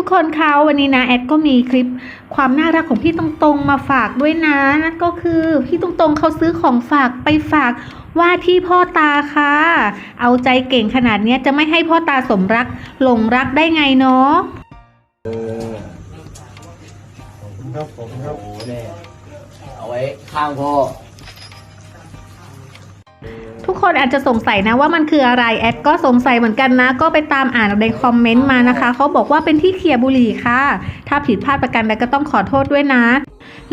ทุกคนคะวันนี้นะแอดก็มีคลิปความน่ารักของพี่ตรงๆมาฝากด้วยนะนั่นก็คือพี่ตรงๆเขาซื้อของฝากไปฝากว่าที่พ่อตาค่ะ เอาใจเก่งขนาดนี้จะไม่ให้พ่อตาสมรักหลงรักได้ไงเนาะครับผมครับโอ้โหเนี่ยเอาไว้ข้างพ่อ ทุกคนอาจจะสงสัยนะว่ามันคืออะไรแอดก็สงสัยเหมือนกันนะ ก็ไปตามอ่านในคอมเมนต์มานะคะเขาบอกว่าเป็นที่เขี่ยบุหรี่ค่ะ ถ้าผิดพลาดประการใดก็ต้องขอโทษด้วยนะ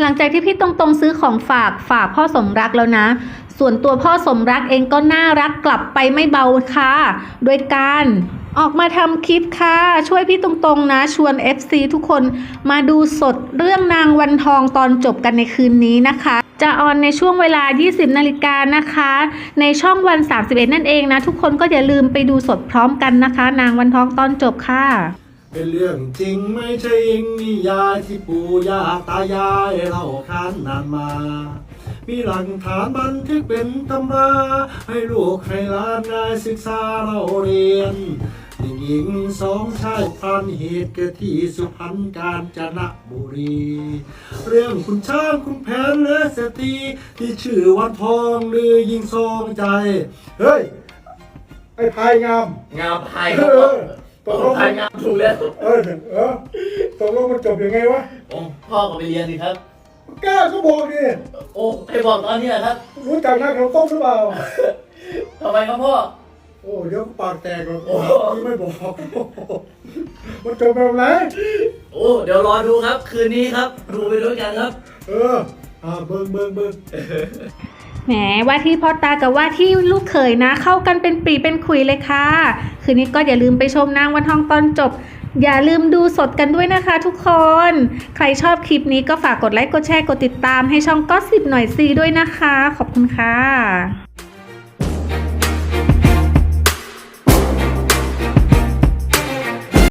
หลังจากที่พี่ตรงๆซื้อของฝากฝากพ่อสมรักแล้วนะ ส่วนตัวพ่อสมรักเองก็น่ารักกลับไปไม่เบาค่ะ โดยการออกมาทำคลิปค่ะ ช่วยพี่ตรงๆนะ ชวน FC ทุกคนมาดูสดเรื่องนางวันทองตอนจบกันในคืนนี้นะคะ จะออนในช่วงเวลา 20 นาฬิกานะคะ ในช่องวัน 31 นั่นเองนะ ทุกคนก็อย่าลืมไปดูสดพร้อมกันนะคะ นางวันทองตอนจบค่ะ เป็นเรื่องจริงไม่ใช่อิงนิยายที่ปู่ย่าตายายเล่าขานนานมา มีหลักฐานบันทึกเป็นตำรา ให้ลูกให้หลานได้ศึกษาเราเรียน หญิงหญิงสองชายพันเหตุเกิดที่สุพรรณกาญจนบุรี เรื่องคุณช้างคุณแผนและเศรษฐีที่ชื่อวันทองหรือยิงทรงใจ เฮ้ย ไอ้พายงาม งามพายครับพ่อตกลงพายงามถูกแล้วเออเออตกลงมันจบยังไงวะผมพ่อก็ไปเรียนสิครับ กล้าก็บอกดิโอ้ให้บอกตอนนี้แหละครับรู้จักนักขนมต้มหรือเปล่าทำไมครับพ่อโอ้เดี๋ยวปากแตกหรอกที่ไม่บอก มันจบแบบไหนโอ้ เดี๋ยวรอดูครับ คืนนี้ครับ ดูไปด้วยกันครับ เอออ่าเบิ่งเบิ่งเบิ่งแหมว่าที่พ่อตากับว่าที่ลูกเขยนะ เข้ากันเป็นปีเป็นขุยเลยค่ะ คืนนี้ก็อย่าลืมไปชมนางวันทองตอนจบ อย่าลืมดูสดกันด้วยนะคะทุกคน ใครชอบคลิปนี้ก็ฝากกดไลค์กดแชร์กดติดตามให้ช่องก็สิบหน่อยซีด้วยนะคะ ขอบคุณค่ะ